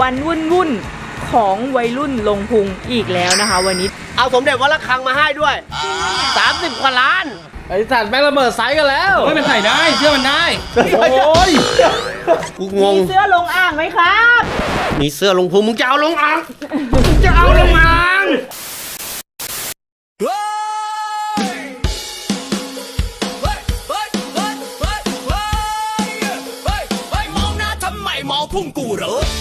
วันวุ่นวุ่นๆของวัยรุ่นลงพุงอีกแล้วนะคะ วันนี้เอาสมเด็จวัดระฆังมาให้ด้วย 30กว่าล้าน ไอ้สัตว์แม่งระเบิดไซส์กันแล้วเฮ้ยมันใส่ได้เชื่อมันได้โอ้ยกูงงมีเสื้อลงอ่างไหมครับ มีเสื้อลงพุงมึงจะเอาลงอ่างมึงจะเอาลงอ่างมองหน้าทำไมมองพุ่งกูเหรอมี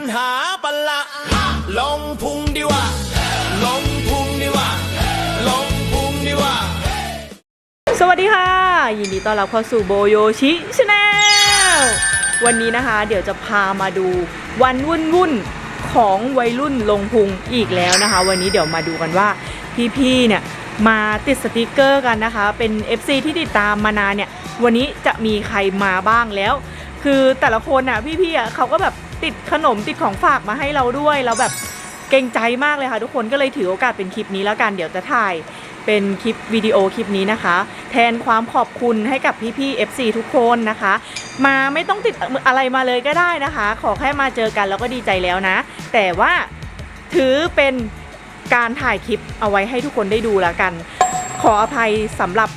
ปัญหาปะละลงพุงดีว่าลงพุงดีว่าลงพุงดีว่าสวัสดีค่ะ ยินดีต้อนรับเข้าสู่โบโยชิชาแนลวันนี้นะคะ เดี๋ยวจะพามาดูวันวุ่นวุ่นของวัยรุ่นลงพุงอีกแล้วนะคะ วันนี้เดี๋ยวมาดูกันว่าพี่ๆเนี่ยมาติดสติกเกอร์กันนะคะ เป็น FC ที่ติดตามมานานเนี่ย วันนี้จะมีใครมาบ้างแล้ว คือแต่ละคนอะพี่ๆอะเขาก็แบบ ติดขนมติดของฝากมาให้เราด้วยแล้วแบบเกรงใจมากเลยค่ะทุกคนก็เลยถือโอกาสเป็นคลิปนี้แล้วกันเดี๋ยวจะถ่ายเป็นคลิปวิดีโอคลิปนี้นะคะ แทนความขอบคุณให้กับพี่ๆ FC ทุกคนนะคะ มาไม่ต้องติดอะไรมาเลยก็ได้นะคะ ขอแค่มาเจอกันแล้วก็ดีใจแล้วนะ แต่ว่าถือเป็นการถ่ายคลิปเอาไว้ให้ทุกคนได้ดูแล้วกัน ขออภัยสำหรับ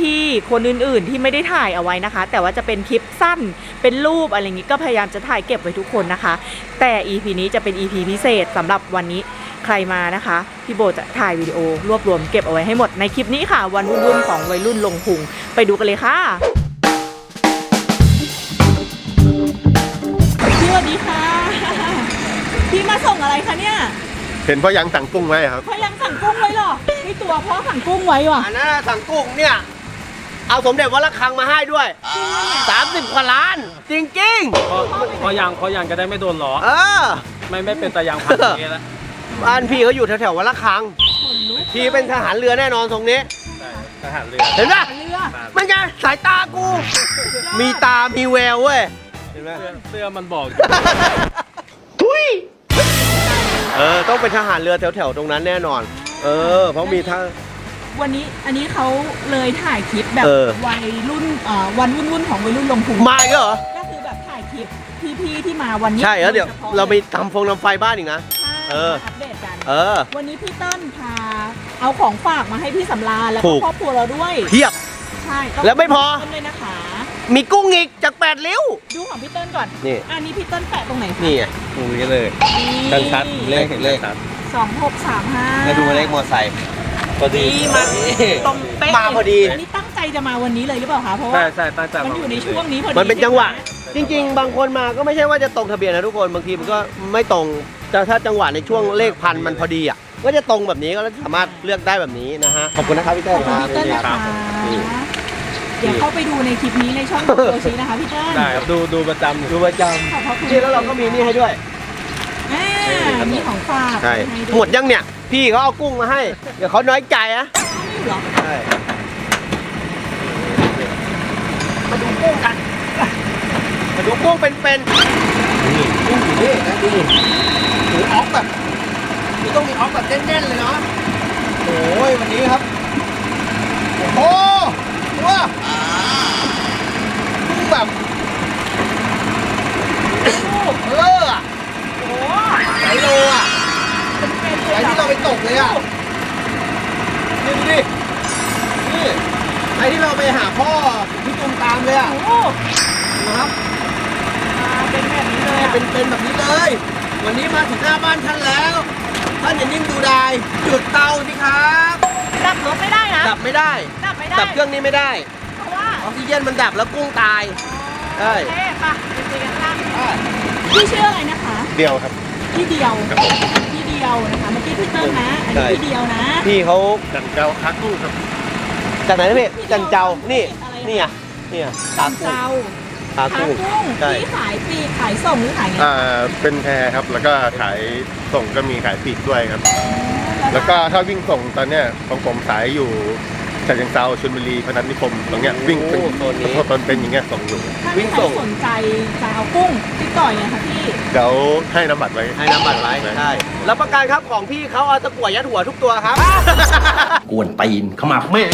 พี่ๆคนอื่นๆที่ไม่ได้ถ่ายเอาไว้นะคะ แต่ว่าจะเป็นคลิปสั้นเป็นรูปอะไรอย่างนี้ก็พยายามจะถ่ายเก็บไว้ทุกคนนะคะ แต่ EP นี้จะเป็น EP พิเศษสำหรับวันนี้ใครมานะคะพี่โบจะถ่ายวิดีโอรวบรวมเก็บเอาไว้ให้หมดในคลิปนี้ค่ะ วันวุ่นๆของวัยรุ่นลงพุงไปดูกันเลยค่ะพี่สวัสดีค่ะ พี่มาส่งอะไรคะเนี่ย เห็นพ่อยังสั่งกุ้งไว้ครับพ่อยังสั่งกุ้งไว้เหรอนี่ ตัวพ่อสั่งกุ้งไว้ว่ะอันนั้นนะสั่งกุ้งเนี่ย เอาสมเด็จวัดระฆังมาให้ด้วย 30กว่าล้าน จริงพอพอยางพอยางจะได้ไม่โดนล้อๆ เออ ไม่ไม่เป็นตะยางพันอย่างเงี้ยแล้วบ้านพี่เขาอยู่แถวๆวัดระฆังพี่เป็นทหารเรือแน่นอนตรงนี้ ใช่ทหารเรือ เห็นปะเรือมันไงสายตากู มีตา มีแววเว้ย เห็นไหม เสื้อเสื้อมันบอกอยู่เออ ต้องเป็นทหารเรือแถวๆ ตรงนั้นแน่นอน เออ เพราะมีทั้ง วันนี้อันนี้เขาเลยถ่ายคลิปแบบเออ วัยรุ่นเอ่อวันวุ่นๆของวัยรุ่นลงพุงมาอีกแล้วเหรอ ก็คือแบบถ่ายคลิปพี่ๆที่มาวันนี้ใช่แล้วเดี๋ยว โฉพะเราไปทำฟงทำไฟบ้านอีกนะใช่เออมาอัปเดตกัน เออ วันนี้พี่เติ้ลพาเอาของฝากมาให้พี่สำราญแล้วถูก็ก ครอบครัวเราด้วย เทียบ ใช่ต้งแล้วไม่พอ ขบคุณเลยนะคะ มีกุ้งอีกจากแปดริ้ว ดูของพี่เติ้ลก่อนนี่ อันนี้พี่เติ้ลแปะตรงไหนคะนี่ไงตรงนี้เลยนี่ชัดๆเลขเลขชัด สองหกสามห้าแล้วดูเลขมอไซค์พอดีนี่มาตรงเป๊ะมาพอดี อันนี้ตั้งใจจะมาวันนี้เลยหรือเปล่าคะเพราะใช่ว่าใช่ตั้งใจมันอยู่ในช่วงนี้พอดีมันเป็นจังหวะใช่ไจริง ๆ บางคนมาก็ไม่ใช่ว่าจะตรงทะเบียนนะทุกคนบางทีมันก็ไม่ตรงแต่ถ้าจังหวะในช่วงเลขพันมันพอดีอะก็จะตรงแบบนี้ก็สามารถเลือกได้แบบนี้นะฮะขอบคุณนะครับพี่เต้ขอบคุณพี่เติ้ลนะคะนี่เดี๋ยวเข้าไปดูในคลิปนี้ในช่องของโยชินะคะพี่เติ้ลได้ครับดูดูประจำอยู่ดูประจขอบพระคุณำนี่แล้วเราก็มีนี่ให้ด้วย อ่ามีของฝากใช่ ห้หมดยังเนี่ย พี่เขาเอากุ้งมาให้ เดี๋ยวเขาน้อยใจนะเหรอใช่มาดูกุ้งกันมาดูกุ้งเป็นๆนี่กุ้งอยู่นี่นะดูหมูออกแบบนี่ต้องมีออกแบบแน่นๆเลยเนาะโอ้ยวันนี้ครับ โอ้โหว้ากุ้งแบบกุ้งเอออะโอ้หลายโลอะเป็นๆเลไอ้ยเหรที่เราอไปตกเลยอะนี่ดูดิ นี่ไอ้ที่เราไปหาพ่อพี่ตุมตามเลยอะโอ้โหนะครับมาเป็นแบบนี้เลยอะเป็นเป็นแบบนี้เลย วันนี้มาถึงหน้าบ้านท่านแล้ว ท่านอย่านิ่งดูดาย จุดเตาสิครับดับรถไม่ได้นะดับไม่ได้ ดับไม่ได้ ดับเครื่องนี้ไม่ได้ เพราะว่าออกซิเจนมันดับแล้วกุ้งตายใช่โอเคไปไปคุยกันข้างพี่ชื่ออะไรนะคะ เดียวครับ พี่เดียวพี่เดียวนะคะเมื่อกี้พี่เติ้ลนะอันนี้ใช่พี่เดียวนะพี่เขาจันเจ้าคักกุ้งครับจากไหนนะพี่พี่จันเจ้านี่อะไรนี่อะนี่อะจัตานกุ้งเจ้าตาขากุ้งกุ้งใช่ที่ขายปลีกขายส่งหรือขายไงอ่าเป็นแพรครับแล้วก็ขายส่งก็มีขายปลีกด้วยครับ แล้วก็ถ้าวิ่งส่งตอนเนี้ยของผมขายอยู่ ฉะเชิงเซาชลบุรีพนัสนิคมตรงเนี้ยวิ่งเป็นโอ้โซนนี้ตอนเป็นอย่างเงี้ยส่งอยู่ถ้าวิ่มีงใครส่ง สนใจจะเอากุ้งติดต่อยังไงคะพี่ เดี๋ยวให้น้ำบัตรไว้ให้น้ำบัตรไว้ใช่รับประกันครับของพี่เขาเอาตะกั่วยัดหัวทุกตัวครับ กวนตีนขมับแม่ง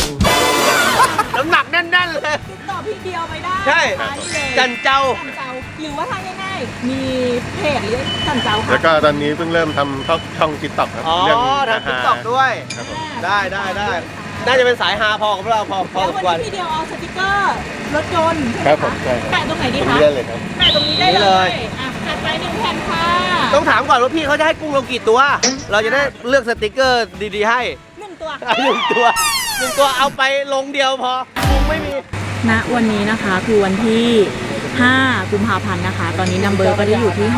น้ำหนักแน่นๆเลย ติดต่อพี่เดียวไปได้ใช่ ร้านนี้เลยจันเจ้า จันเจ้าหรือว่าทางง่ายๆมีเพจหรือสั่นเจ้าค่ะแล้วก็ตอนนี้เพิ่งเริ่มทำช่องช่องติ๊กต็อกครับอ๋อเรื่องทำติ๊กต็อกด้วย ครับผม ได้ได้ได้ น่าจะเป็นสายฮาพอกับพวกเราพอพอแล้วสมวันควรนี้พี่เดียวเอาสติกเกอร์รถยนต์ครับใช่ผมไหมใช่คะแปะตรงไหนดีตรงคะนี้ได้เลยครับ แปะตรงนี้ได้นี่เลเลย ยอะแปะไปหนึ่งแผ่นค่ะต้องถามก่อนว่าพี่เขาจะให้กุ้งเรากี่ตัว เราจะได้เลือกสติกเกอร์ดีๆให้ หนึ่งตัว หนึ่งตัวหนึ่งตัวเอาไปลงเดียวพอกุ้งไม่มี ณวันนี้นะคะคือวันที่ 5 กุมภาพันธ์นะคะ ตอนนี้นัมเบอร์ก็ได้อยู่ที่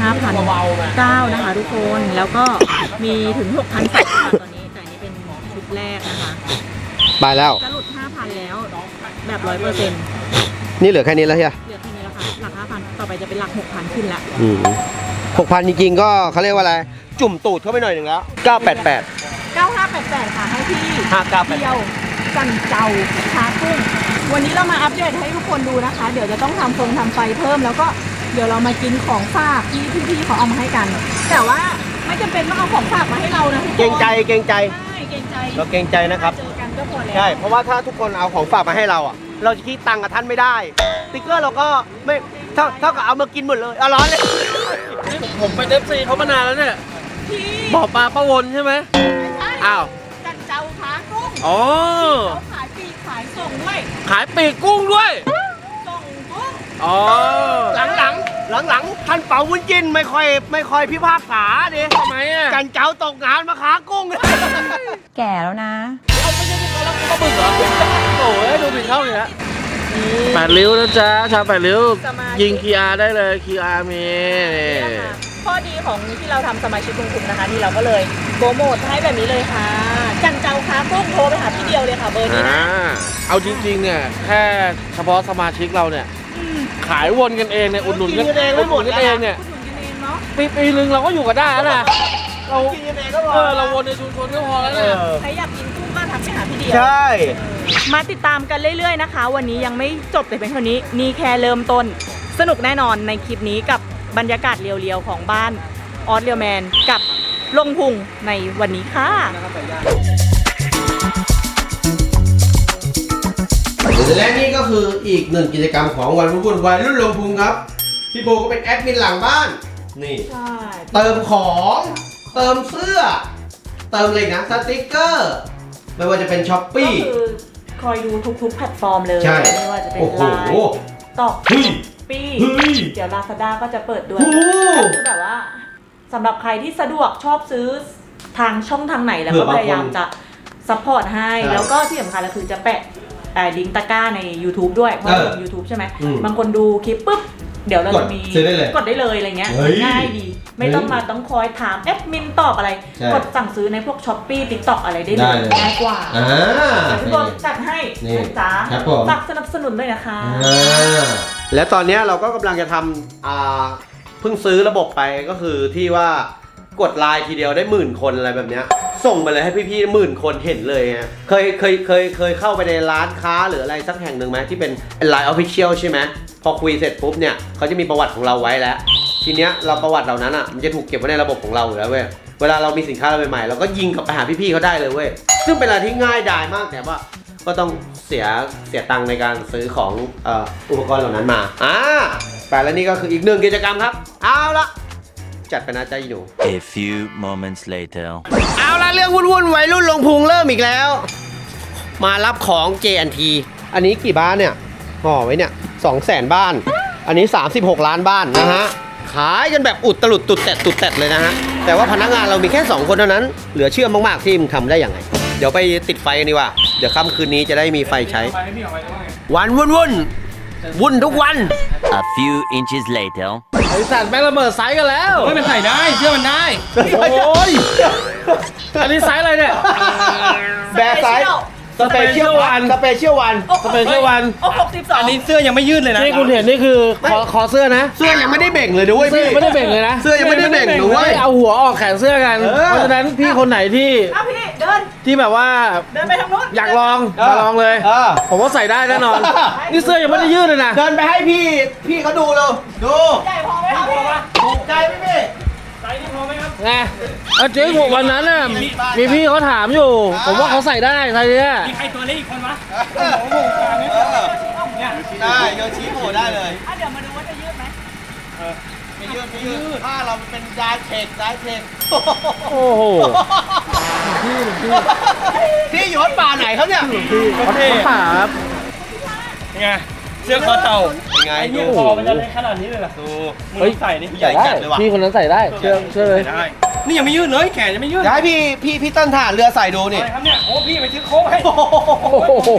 5,009นะคะ ทุกคน แล้วก็มีถึง 6,000สัตว์ค่ะตอนนี้ แต่อันนี้เป็นชุดแรกนะคะ ไปแล้ว จะหลุด5,000แล้วแบบร้อยเปอร์เซ็นต์นี่เหลือแค่นี้แล้วใช่ไหมเหลือแค่นี้แล้วค่ะหลัก5,000ต่อไปจะเป็นหลัก6,000ขึ้นละหกพันจริงๆก็เขาเรียกว่าอะไร จุ่มตูดเข้าไปหน่อยหนึ่งแล้ว 988 9588ค่ะให้พี่598เดียวจันเจ้าชากุ้ง วันนี้เรามาอัปเดตให้ทุกคนดูนะคะ เดี๋ยวจะต้องทำฟงทำไฟเพิ่ม แล้วก็เดี๋ยวเรามากินของฝากที่พี่ๆเขาเอามาให้กัน แต่ว่าไม่จำเป็นต้องเอาของฝากมาให้เรานะทุกคนเกรงใจเกรงใจ ใช่เกรงใจ เราเกรงใจนะครับ เจอ กันก็พอแล้วใช่ เพราะว่าถ้าทุกคนเอาของฝากมาให้เราอะ เราจะคิดตังค์กับท่านไม่ได้สติ๊กเกอร์เราก็ไม่เท่าเท่ากับเอามากินหมดเลยเอาร้อนเลย ผมเป็นเอฟซีเขามานานแล้วเนี่ยพี่บ่อปลาป้าวนใช่ไหมไม่ใช่อ้าว จันเจ้าขากุ้งอ๋อ เขาขายปลีกขายส่งด้วย ขายปีกกุ้งด้วย ส่งกุ้งอ๋อ หลังหลังหลังหลังๆท่านเป่าวุ้นจินไม่ค่อยไม่ค่อยพิพากษาดิทำไมอะจันเจ้าตกงานมาขากุ้ง แก่แล้วนะ เอาไม่ใช่พวกเราแล้วก็บึกเหรอโอ้ยดูผิดช่องเลยนะแปดริ้วนะจ๊ะ ชาวแปดริ้ว สมาชิก ยิงคีอาได้เลยคีอามีนี่นะคะข้อดีของที่เราทำสมาชิกกลุ่มนะคะนี่เราก็เลยโปรโมทให้แบบนี้เลยค่ะ จันเจ้าค้ากุ้งโทรไปหาพี่เดียวเลยค่ะเบอร์นี้อ่านะเอาจริงๆเนี่ย แค่เฉพาะสมาชิกเราเนี่ยขายวนกันเองเนี่ยอุดหนุนกันกินกันเองไม่หมดอุนุนกันเองเนี่ย คุณหนุนกันเองเนาะปีปีนึงเราก็อยู่กันได้แล้วนะ เรากินยังไงก็พอเออเราวนในชุมชนก็พอแล้วเอนะอใครอยากกินกุ้งก็ทักไปหาพี่เดียวใช่มาติดตามกันเรื่อยๆนะคะ วันนี้ยังไม่จบแต่เพียงเท่านี้ นี่แค่เริ่มต้น สนุกแน่นอนในคลิปนี้กับบรรยากาศเรียวๆของบ้านออสเรียวแมนกับลงพุงในวันนี้ค่ะ และนี่ก็คืออีกหนึ่งกิจกรรมของวันรุ่นวัยรุ่นลงพุงครับ พี่โบก็เป็นแอดมินหลังบ้าน นี่ใช่เติมของ เติมเสื้อ เติมอะไรอีกนะสติกเกอร์ ไม่ว่าจะเป็นช้อปก็ปี้คือคอยดูทุกๆแพลตฟอร์มเลย ใช่ไม่ว่าจะเป็นโอ้โห ไลน์ตอกเฮ้ยปีเฮ้ย เดี๋ยวลาซาด้าก็จะเปิดด้วยโอ้โห ก็คือแบบว่าสำหรับใครที่สะดวกชอบซื้อทางช่องทางไหนแล้วเผื่ก็อบางคนพยายามจะซัพพอร์ตให้ ใช่แล้วก็ที่สำคัญก็คือจะแปะเอ่อลิงก์ตะกร้าใน YouTube ด้วย เพราะเออลง YouTube ใช่ไหม อืมบางคนดูคลิปปุ๊บ เดี๋ยวเรากดจะมีซื้อได้เลยกดได้เลยอะไรเงี้ย เฮ้ย ง่ายดี ไม่ต้องเฮ้ยมาต้องคอยถามแอดมินตอบอะไร ใช่กดสั่งซื้อในพวกช้อปปี้ติ๊กต็อกอะไรได้เลได้ยเลย ง่ายกว่าอ่าพี่บอลจัดให้นี่นะจ๊ะครับผม ฝากสนับสนุนด้วยนะคะและตอนนี้เราก็กำลังจะทำอ่าเพิ่งซื้อระบบไปก็คือที่ว่ากดไลน์ทีเดียวได้หมื่นคนอะไรแบบเนี้ยส่งไปเลยให้พี่ๆหมื่นคนเห็นเลยไงเคยเคยเคยเคยเข้าไปในร้านค้าหรืออะไรสักแห่งหนึ่งไหมที่เป็นไลน์ออฟฟิเชียลใช่ไหมพอคุยเสร็จปุ๊บเนี่ยเขาจะมีประวัติของเราไว้แล้ว ทีเนี้ยเราประวัติเหล่านั้นอะมันจะถูกเก็บไว้ในระบบของเราอยู่แล้วเว้ยเวลาเรามีสินค้าอะไรใหม่ๆเราก็ยิงกลับไปหาพี่ๆเขาได้เลยเว้ยซึ่งเป็นอะไรที่ง่ายดายมากแต่ว่าก็ต้องเสียเสียตังค์ในการซื้อของเอ่ออุปกรณ์เหล่านั้นมาอ่าแต่และนี่ก็คืออีกหนึ่งกิจกรรมครับ เอาละจัดไปนะใจาอีหนู A few moments later. เอาละเรื่องวุ่นๆวัยรุ่นลงพุงเริ่มอีกแล้ว มารับของ JNT อันนี้กี่บ้านเนี่ยห่อไว้เนี่ย2 0 0แสนบ้าน อันนี้ 36 ล้านบ้านนะฮะ ขายกันแบบอุดตลุดตุดแตดตุดแตดเลยนะฮะ แต่ว่าพนักงานเรามีแค่ 2 คนเท่านั้น เหลือเชื่อมากๆที่มึงทำได้อย่างไงเดี๋ยวไปติดไฟกันดีกว่า เดี๋ยวค่ำคืนนี้จะได้มีไฟใช้วันวุ่นวุ่นๆวุ่นทุกวัน A few inches later. ไอสัตว์แม่งระเบิดไซส์กันแล้วเฮ้ยมันใส่ได้เชื่อมันได้ โอ้ยอันนี้ไซส์อะไรเนี่ย แบร์ไซส์ สเปเชียลวันสเปเชียลวันสเปเชียลวัน โอ้หกสิบสองอันนี้เสื้อยังไม่ยืดเลยนะที่คุณเห็นนี่คือขอขอเสื้อนะ เสื้อยังไม่ได้เบ่งเลยด้วยเสื้อพี่ ยังไม่ได้เบ่งเลยนะเสื้อยังไม่ได้เบ่งด้วยไม่เอาหัวออกแขนเสื้อกัน เออ เพราะฉะนั้นพี่คนไหนที่เอาพี่เดิน ที่แบบว่าเดินไปทางนู้นอยากลองมาลองเลย เออ ผมว่าใส่ได้แน่นอน นี่เสื้อยังไม่ได้ยืดเลยนะ เดินไปให้พี่ พี่เขาดูเลยดู ใหญ่พอไหมครับพี่ ถูกใจไหมพี่ ไงเอาจริงผมวันนั้นน่ะมีพี่เขาถามอยู่ ผมว่าเขาใส่ได้ไซส์เนี้ยมีใครตัวเล็กอีกคนวะได้โยชิโผล่ได้เลยอะเดี๋ยวมาดูว่าจะยืดไหมยืดไม่ยืดถ้าเราเป็นดายเทคดายเทคโอ้โหพี่อยู่วัดป่าไหนเขาเนี่ยประเทศป่าครับยังไง เสื้อคอเต่าเป็นไงไอ้ดูเนี่ยคอมันจะเล็กขนาดนี้เลยเหรอดูมึงใส่นี่ใหญ่จัดเลยว่ะพี่คนนั้นใส่ได้เชื่อเชื่อเลยใส่ได้นี่ยังไม่ยืดเลยแขนยังไม่ยืดเดี๋ยวให้พี่พี่พี่ต้นถ่านเรือใส่ดูนี่อะไรครับเนี่ยโอ้พี่ไปซื้อโค้กให้โอ้โห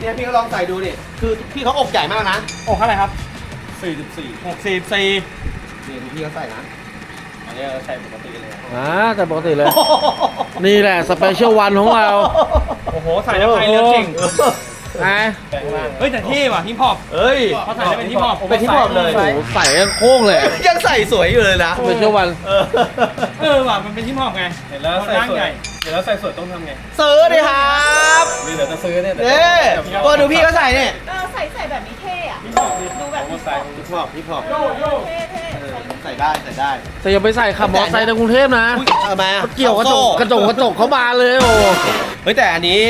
เนี่ยพี่ก็ลองใส่ดูนี่คือพี่เขาอกใหญ่มากนะโอ้เท่าไหร่ครับ44 64นี่ดูพี่เขาใส่นะอันนี้ใส่ปกติเลยอ่าแต่ปกติเลย นี่แหละสเปเชียลวันของเรา โอ้โห ใส่แล้วพายเรือเก่ง ไงเฮ้ยแต่เท่ว่ะฮิปฮอปเฮ้ยเขาใส่แล้วเป็นฮิปฮอปเป็นฮิปฮอปเลยโอ้โหใส่กันโค้งเลย ยังใส่สวยอยู่เลยนะสเปเชียลวัน เออเออว่ะมันเป็นฮิปฮอปไงเห็นแล้วใส่สวยเห็นแล้วใส่สวยต้องทำไงซื้อดิครับนี่เดี๋ยวจะซื้อเนี่ยเน่โอ้ดูพี่เขาใส่เนี่ยเออใส่ใส่แบบนี้เท่อะฮิปฮอปดิดูแบบผมก็ใส่ฮิปฮอปฮิปฮอปโยโย่เท่เท่ใส่ได้ใส่ได้แต่อย่าไปใส่ขับมอเตอร์ไซค์ในกรุงเทพนะอุ้ยทำไมอะเกี่ยวกระจกกระจกกระจกเขาบานเลยโอ้เฮ้ยแต่อันนี้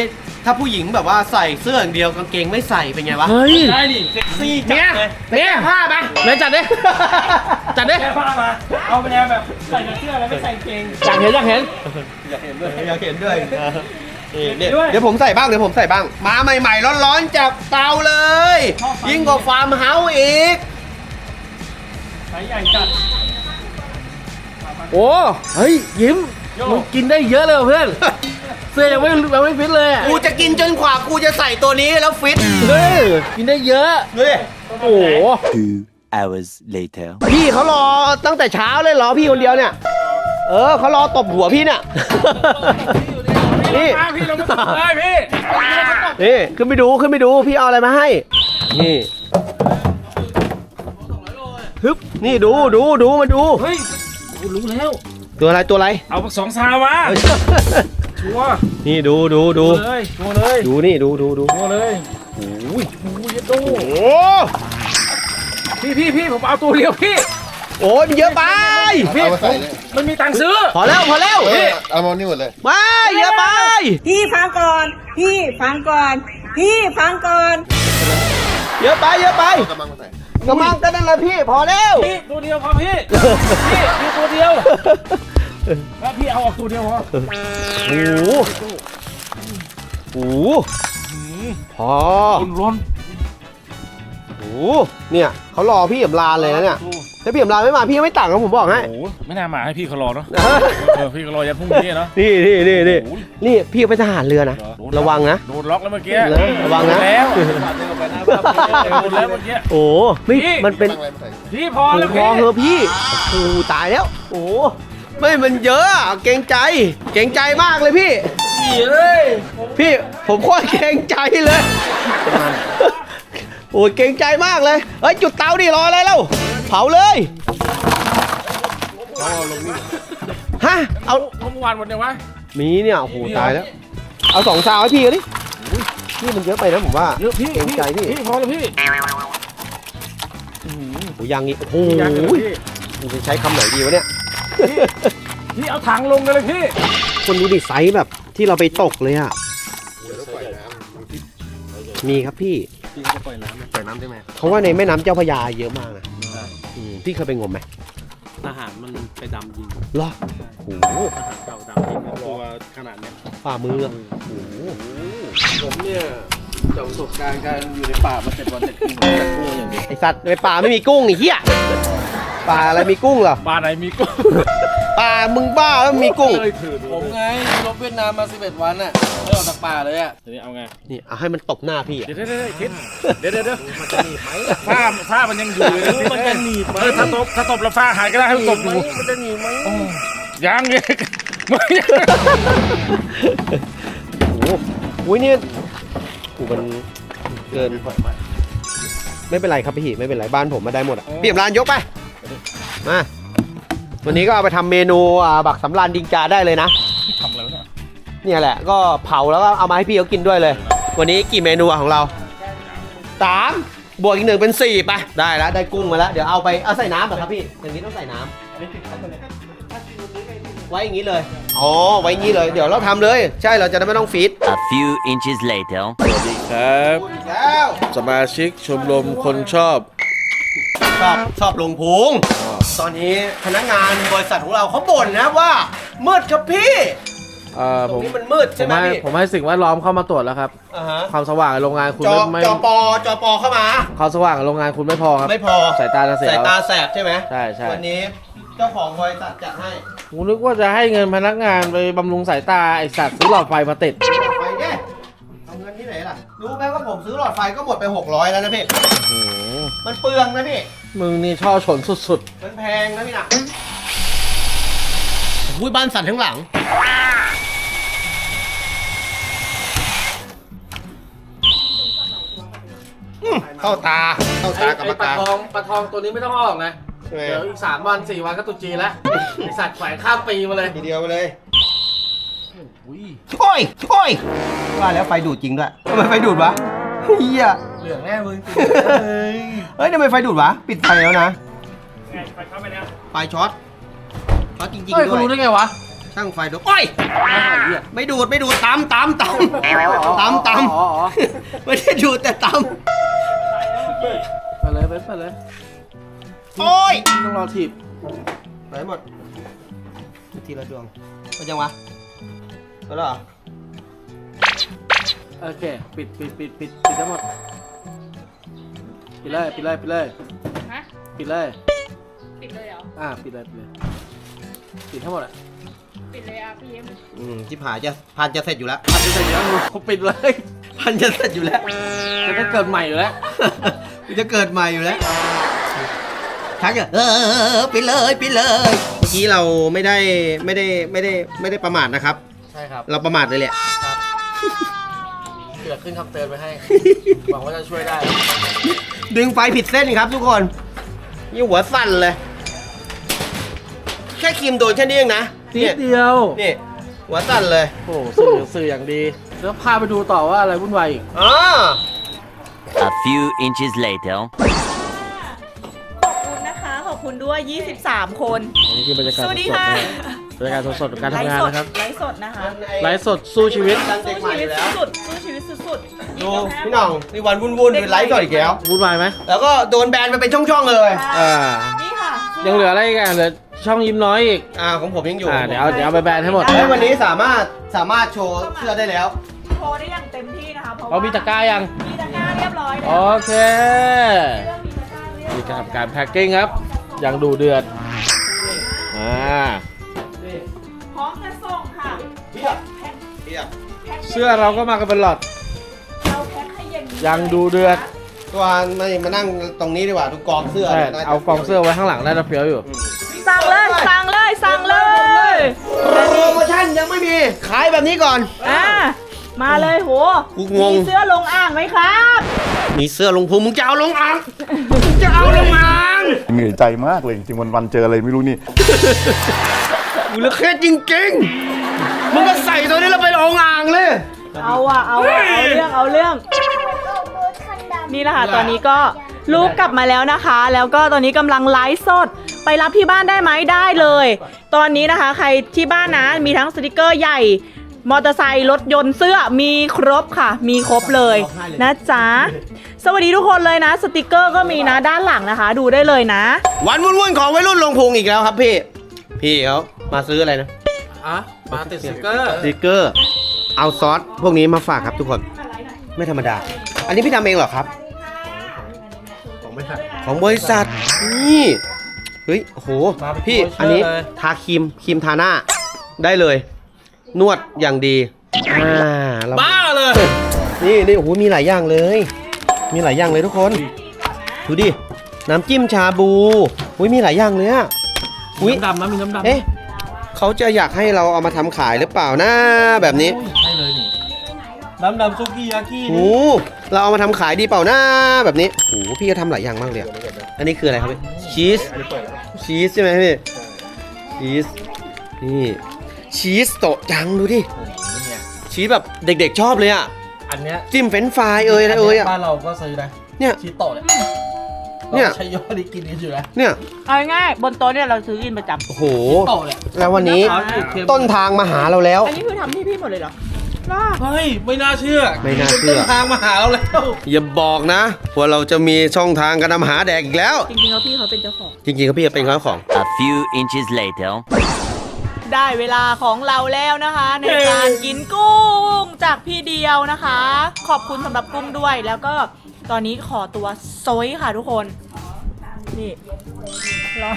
ถ้าผู้หญิงแบบว่าใส่เสื้ออย่างเดียวกางเกงไม่ใส่เป็นไงวะ เฮ้ยได้ดิเซ็กซี่จัดเลยเนี่ยผ้าไปไหนจัดดิจัดดิแค่ผ้ามา เอาไปแล้วแบบใส่แต่เสื้อแล้วไม่ใส่กางเกงอยากเห็นอยากเห็นอยากเห็นด้วยอยากเห็นด้วยนี่เนี่ยด้วยเดี๋ยวผมใส่บ้างเดี๋ยวผมใส่บ้าง มาใหม่ๆร้อนๆจากเตาเลยชอบฟังยิ่งกว่าฟาร์มเฮาส์อีกใส่ใหญ่จัดโอ้เฮ้ยยิ้มโย่ มึงกินได้เยอะเลยว่ะเพื่อน เสื้อยังไม่ยังไม่ฟิตเลยอะกูจะกินจนกว่ากูจะใส่ตัวนี้แล้วฟิตเฮ้ยกินได้เยอะ ดูดิโอ้โห Two hours later. พี่เขารอตั้งแต่เช้าเลยเหรอพี่คนเดียวเนี่ย เออเขารอตบหัวพี่เนี่ยนี่พี่เราไม่ตกเลยพี่ นี่ขึ้นไปดูขึ้นไปดูพี่เอาอะไรมาให้ นี่ฮึบนี่ดูดูดูมาดู เฮ้ยกูรู้แล้ว ตัวอะไรตัวอะไรเอาสองซาวมาชัวร์นี่ดูดูดูเลยชัวร์เลยดูนี่ดูดูดูชัวร์เลยโอ้ยโอ้โอ้พี่พี่พี่ผมเอาตัวเดียวพี่โอ้ยมันเยอะไปเอามาใส่เลยมันมีตังค์ซื้อ พอแล้วพอแล้วเออเอามานี่หมดเลยไม่เยอะไปพี่ฟังก่อน พี่ฟังก่อน พี่ฟังก่อน เยอะไปเยอะไปกำลังมาใส่ กำลังก็นั่นแหละพี่พอแล้ว พี่ตัวเดียวพอพี่ พี่พี่ตัวเดียวแล้วพี่เอาออกตัวเดียวพอโอ้โหโอ้โหพอล้นโอ้โหเนี่ยเขารอพี่อำลาเลยนะเนี่ยถ้าพี่อำลาไม่มาพี่ก็ไม่ต่างกันผมบอกให้โอ้ไม่น่ามาให้พี่เขารอเนาะเออเออพี่เขารอยันพรุ่งนี้เนาะนี่นี่นี่นี่นี่พี่เป็นทหารเรือนะระวังนะ โดนล็อกแล้วเมื่อกี้นะระวังนะแล้วโดนแล้วเมื่อกี้ โอ้ไม่พี่ มันเป็นตั้งอะไรมาใส่พี่พอโอ้แล้วพอเถอะพี่โอ้ตายแล้ว โอ้ไม่มันเยอะอะเกรงใจ เกรงใจมากเลยพี่ พี่เอ้ยพี่ผมโคตรเกรงใจเลย โอ้ยเกรงใจมากเลย เฮ้ยจุดเตาดิรออะไรเล่า เผาเลยฮะเอาเอาเมื่อวานวันเดียววะมีเนี่ยโอ้โหตายแล้ว เอาสองซาวให้พี่กันดินี่มันเยอะไปนะผมว่าเยอะพี่เกรงใจพี่พี่พอแล้วพี่โอ้โหยังอีกโอ้โหยังเลยพี่มันจะใช้คำไหนดีวะเนี่ยพี่เอาถังลงกันเลยพี่ คนดูดิไซส์แบบที่เราไปตกเลยอะมีครับพี่พี่เขาจะปล่อยน้ำปล่อยน้ำได้ไหมเขาว่าในแม่น้ำเจ้าพระยาเยอะมากนะอืม พี่เคยไปงมไหมทหารมันไปดำยิงเหรอโอ้โหทหารเก่าดำยิงตัวขนาดเนี้ยฝ่ามืออะโอ้โหผมเนี่ยจากประสบการณ์การอยู่ในป่ามาเจ็ดวันเจ็ดคืนผมจะกู้อย่างเดียวไอสัตว์ในป่าไม่มีกุ้งไอ้เหี้ยป่าอะไรมีกุ้งเหรอบ้านไหนมีกุ้ง ป่ามึงบ้าแล้วมีกุ้ง ผมไงลบเวียดนามมา 11 วันน่ะไม่ออกจากป่าเลยอะเดี๋ยวนี้เอาไง นี่เอาให้มันตบหน้าพี่อะเดี๋ยวเดี๋ยวเดี๋ยวคิดเดี๋ยวเดี๋ยวเดี๋ยวมันจะหนีบไหมฝ้าฝ้ามันยังอยู่เลยนะมันจะหนีบไหมถ้าตบถ้าตบแล้วฝ้าหายก็ได้ให้มันตบอยู่มันจะหนีไหมยังเนี่ยไม่โอ้โหอุ้ยนี่โอ้โหมันเกิน ไม่เป็นไรครับพี่ ไม่เป็นไรบ้านผมมาได้หมดอะเปี่ยมร้านยกไป มา วันนี้ก็เอาไปทำเมนูอ่าบักสำรานดิงจาได้เลยนะ ทำอะไรวะเนี่ยเนี่ยแหละก็เผาแล้วก็เอามาให้พี่เขากินด้วยเลย วันนี้กี่เมนูอะของเราสามบวกอีกหนึ่งเป็นสี่ไปได้แล้วได้กุ้งมาแล้วเดี๋ยวเอาไปเอาใส่น้ำเหรอครับพี่อย่างนี้ต้องใส่น้ำไว้อย่างนี้เลยอ๋อไว้อย่างนี้เลยเดี๋ยวเราทำเลย ใช่เราจะได้ไม่ต้องฟีด A few inches later. ครับ แล้วสมาชิกชมรมคนชอบ ชอบชอบลงพุง ตอนนี้พนักงานบริษัทของเราเขาบ่นนะว่ามืดครับพี่เอ่อตผรงมนี้มันมืดผใช่มไหมให้พี่ผมให้สิ่งแวดล้อมเข้ามาตรวจแล้วครับ อ่าฮะความสว่างในโรงงานคุณจอไม่ไม่จอปอจอปอเข้ามา ความสว่างในโรงงานคุณไม่พอครับ ไม่พอสายตาจะเสีย สายตาแสบใช่ไหมใช่ใช่วันนี้เจ้าของบริษัทจัดให้ผมนึกว่าจะให้เงินพนักงานไปบำรุงสายตาไอสัตว์ซื้อหลอดไฟมาติดไฟเนี่ยเอาเงินที่ไหนล่ะ รู้ไหมว่าผมซื้อหลอดไฟก็หมดไป 600 แล้วนะพี่ โอ้โหมันเปลืองนะพี่ มึงนี่ช่อฉนสุดมันแพงนะพี่นะวุ้ยบ้านสั่นทั้งหลังอืมเข้าตา เข้าๆตากับไอ้มาปลาตาทองปลาทองตัวนี้ไม่ต้องออกนะใช่ไหม เดี๋ยวอีกสามวันสี่วันก็ตรุษจีนแล้วไอสัตว์แขวนข้ามปีมาเลยทีเดียวไปเลยอุ้ยโอ้ยโอ้ยว่าแล้วไฟดูดจริงด้วยทำไมไฟดูดวะเฮีย เหลืองแน่มึงเฮ้ยทำไมไฟดูดวะ ปิดไฟแล้วนะไฟช็อตไปแล้วไฟช็อต ช็อตจริงเฮ้ยๆคุณรู้ได้ไงวะ ช่างไฟดูโอ้ย ไม่ดูดไม่ดูดตำตำตำตำตอ๋ออ๋อำไม่ได้ดูดแต่ตไปเลยไปไปเลยำโอ้ยต้องรอถีบไหนหมด ทีละดวงก็ยังวะก็แล้วเหรอโอเค ปิดปิดปิดปิดปิดทั้งหมด ปิดเลยปิดเลยปิดเลยฮะปิดเลย ปิดเลยเหรอ อ่าปิดเลยปิดเลยปิดทั้งหมดอะปิดเลยอะพี่เอ็มอืมที่ผายจะพันจะเสร็จอยู่แล้ว พันจะเสร็จแล้วมึงปิดเลยพันจะเสร็จอยู่แล้วจะได้เกิดใหม่อยู่แล้วกูจะเกิดใหม่อยู่แล้วชักจะเออไปเลยไปเลยเมื่อกี้เราไม่ได้ไม่ได้ไม่ได้ไม่ได้ประมาทนะครับ ใช่ครับ เราประมาทเลยแหละครับเกิดขึ้นคำเตือนไปให้หวังว่าจะช่วยได้ ดึงไฟผิดเส้นครับทุกคนนี่หัวสั่นเลย แค่ครีมโดนแค่นี้เองนะนิเนี่ดยเดียวนี่หัวสั่นเลยโอ้โหสื่อสื่ออย่างดี แล้วพาไปดูต่อว่าอะไรวุ่นวายอีกอ๋อ A few inches later. ขอบคุณนะคะ ขอบคุณด้วย 23 คนอันนี้คือบรรยากาศสสวัดสดีๆค่ะนะ บรรยากาศสดๆของการทำงานนะครับ ไลฟ์สดนะคะไลฟ์สดสู้ชีวิตดันเด็สู้กใหม่ชีอวิตยู่แล้วสุดๆสู้ชีวิตสุดๆดูพี่หน้องนี่วันวุ่นๆเป็นไลฟ์สดอีกแล้ววุ่นวายไหมแล้วก็โดนแบนไปเป็นช่องๆเลยอ่า นี่ค่ะยังเหลืออะไรอีกอะเหลือช่องยิ้มน้อยอีก อ่าของผมยังอยู่อ่า เดี๋ยวเอาเดี๋ยวเอาไปแบนให้หมด เฮ้ยวันนี้สามารถสามารถโชว์เสื้อได้แล้ว โชว์ได้อย่างเต็มที่นะคะเพราะเอามีตะกร้ายัง มีตะกร้าเรียบร้อยแล้วโอเค เรื่องมีตะกร้าเรียบร้อย นี่การการแพ็กกิ้งครับ ยังดูเดือด อ่า เทียบแพ็คเสื้อเราก็มากันเป็นหลอด เราแพ็คให้เย็นยังดูเดือด ตัวไม่มานั่งตรงนี้ดีกว่าดูกองเสื้อใช่นี่ยน่จะเอากองเสื้อไว้ข้างหลังได้จะเฟี้ยวอยู่สั่งเลย สั่งเลย สั่งเลยโปรโมชั่นยังไม่มี ขายแบบนี้ก่อน อ่ามาเลยโหกูงง มีเสื้อลงอ่างไหมครับ มีเสื้อลงพุงมึงจะเอาลงอ่างมึงจะเอาลงอ่างเหนื่อยใจมากเลยจริงๆวันๆเจออะไรไม่รู้นี่ กูเหลือเคสจริงๆ มึงก็ใส่ตัวนี้แล้วไปลงอ่างเลย เอาอะเอาอะเอาเรื่องเอาเรื่อง นี่แหละค่ะตอนนี้ก็ลูกกลับมาแล้วนะคะ แล้วก็ตอนนี้กำลังไลฟ์สด ไปรับที่บ้านได้ไหมได้เลย ตอนนี้นะคะ ใครที่บ้านนะมีทั้งสติกเกอร์ใหญ่ มอเตอร์ไซค์รถยนต์เสื้อมีครบค่ะ มีครบเลยนะจ๊ะ สวัสดีทุกคนเลยนะ สติกเกอร์ก็มีนะด้านหลังนะคะ ดูได้เลยนะ วันวุ่นๆของวัยรุ่นลงพุงอีกแล้วครับพี่ พี่เขามาซื้ออะไรนะอะ มาติดสติกเกอร์สติกเกอร์ เอาซอสพวกนี้มาฝากครับทุกคน ไม่ธรรมดา อันนี้พี่ทำเองเหรอครับของบริษัท นี่ เฮ้ย โอ้โห มาเป็นพี่โปรเชอร์อันนี้เลย ทาครีม ครีมทาหน้า ได้เลย นวดอย่างดี อ่าเราบ้าเลย นี่นี่โอ้โห มีหลายอย่างเลย มีหลายอย่างเลยทุกคน ดูดิ น้ำจิ้มชาบู อุ้ย มีหลายอย่างเลยอะอุ้ย น้ำดำนะมีน้ำดำ เอ๊ะ เขาจะอยากให้เราเอามาทำขายหรือเปล่านะแบบนี้ใช่เลยนี่น้ำดำซุกี้ยากิโอ้เราเอามาทำขายดีเปล่านะแบบนี้โอ้พี่ก็ทำหลายอย่างมากเลยอะอันนี้คืออะไรครับพี่ชีสชีสใช่ไหมพี่ชีสนี่ชีสโตะจังดูดินี่ไงชีสแบบเด็กๆชอบเลยอะอันเนี้ยจิ้มเฟรนช์ฟรายเอ้ยนะเอ้ยอะ บ้านเราก็ซื้อนะเนี่ย ชีโตะเนี่ย เนี่ยราใช้ยอดนี้กินกันอยู่นะเนี่ยเอาง่ายๆบนโต๊ะเนี่ยเราซื้อกินประจำโอ้โห โตะเนี่ยแล้ววันนี้เอาดิเค็มต้นทางมาหาเราแล้ว อันนี้คือทำที่พี่หมดเลยเหรอเฮ้ย ไม่น่าเชื่อไม่น่าเชื่อต้นทางมาหาเราแล้ว อย่าบอกนะว่าเราจะมีช่องทางการนำหาแดกอีกแล้ว จริงๆแล้วพี่เขาเป็นเจ้าของ จริงๆเขาพี่จะเป็นเจ้าของ A few inches later. ได้เวลาของเราแล้วนะคะ ในการกินกุ้งจากพี่เดียวนะคะ ขอบคุณสำหรับกุ้งด้วยแล้วก็ ตอนนี้ขอตัวโซยค่ะทุกคน นี่รอ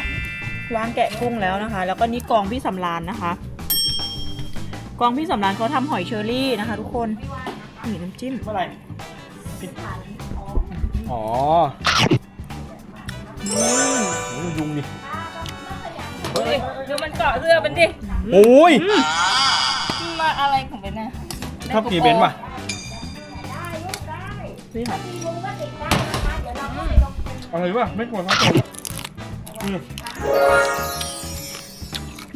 วางแกะกุ้งแล้วนะคะ แล้วก็นี่กองพี่สำรานนะคะ กองพี่สำรานเขาทำหอยเชอรี่นะคะ ทุกคนนี่น้ำจิ้มเมื่อไหร่อ๋อยุงดิดูมันเกาะเสื้อเป็นดิโอ้ยมาอะไรของเป็นน่ะชอบกี่เบนซ์ป่ะนี่ค่ะ อะไรวะไม่กลัวครับ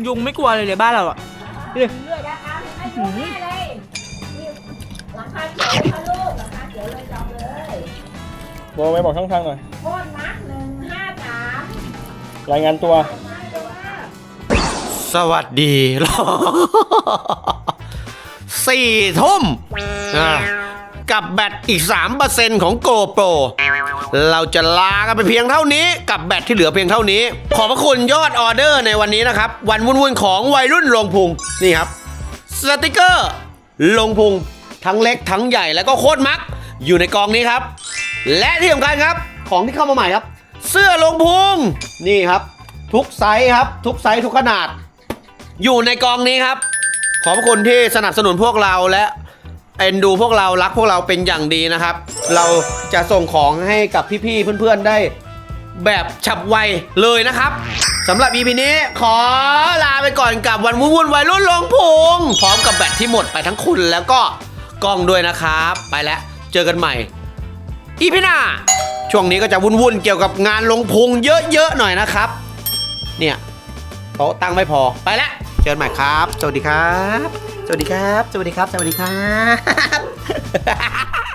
ยุงไม่กลัวเลยเลยบ้านเราอะนี่หืมโบไปบอกช่องทางหน่อยรายงานตัวสวัสดีสี่ทุ่มอะกับแบตอีก 3%ของ GoPro เราจะลากันไปเพียงเท่านี้กับแบตที่เหลือเพียงเท่านี้ ขอบพระคุณยอดออเดอร์ในวันนี้นะครับ วันวุ่นๆของวัยรุ่นลงพุงนี่ครับสติกเกอร์ ลงพุงทั้งเล็กทั้งใหญ่แล้วก็โคตรมัก อยู่ในกองนี้ครับ และที่สำคัญครับของที่เข้ามาใหม่ครับ เสื้อลงพุงนี่ครับ ทุกไซส์ครับ ทุกไซส์ทุกขนาด อยู่ในกองนี้ครับ ขอบพระคุณที่สนับสนุนพวกเราและ เอ็นดูพวกเรารักพวกเราเป็นอย่างดีนะครับ เราจะส่งของให้กับพี่ๆเพื่อนๆได้ แบบฉับไวเลยนะครับสำหรับ EP นี้ขอลาไปก่อนกับวันวุ่นๆวัยรุ่นลงพุงพร้อมกับแบตที่หมดไปทั้งคุณแล้วก็กล้องด้วยนะครับ ไปแล้วเจอกันใหม่อีพีหน้าช่วงนี้ก็จะวุ่นๆเกี่ยวกับงานลงพุงเยอะๆหน่อยนะครับ เนี่ยโต๊ะตั้งไม่พอไปแล้ว เจอกันใหม่ครับ สวัสดีครับ สวัสดีครับ สวัสดีครับ สวัสดีครับ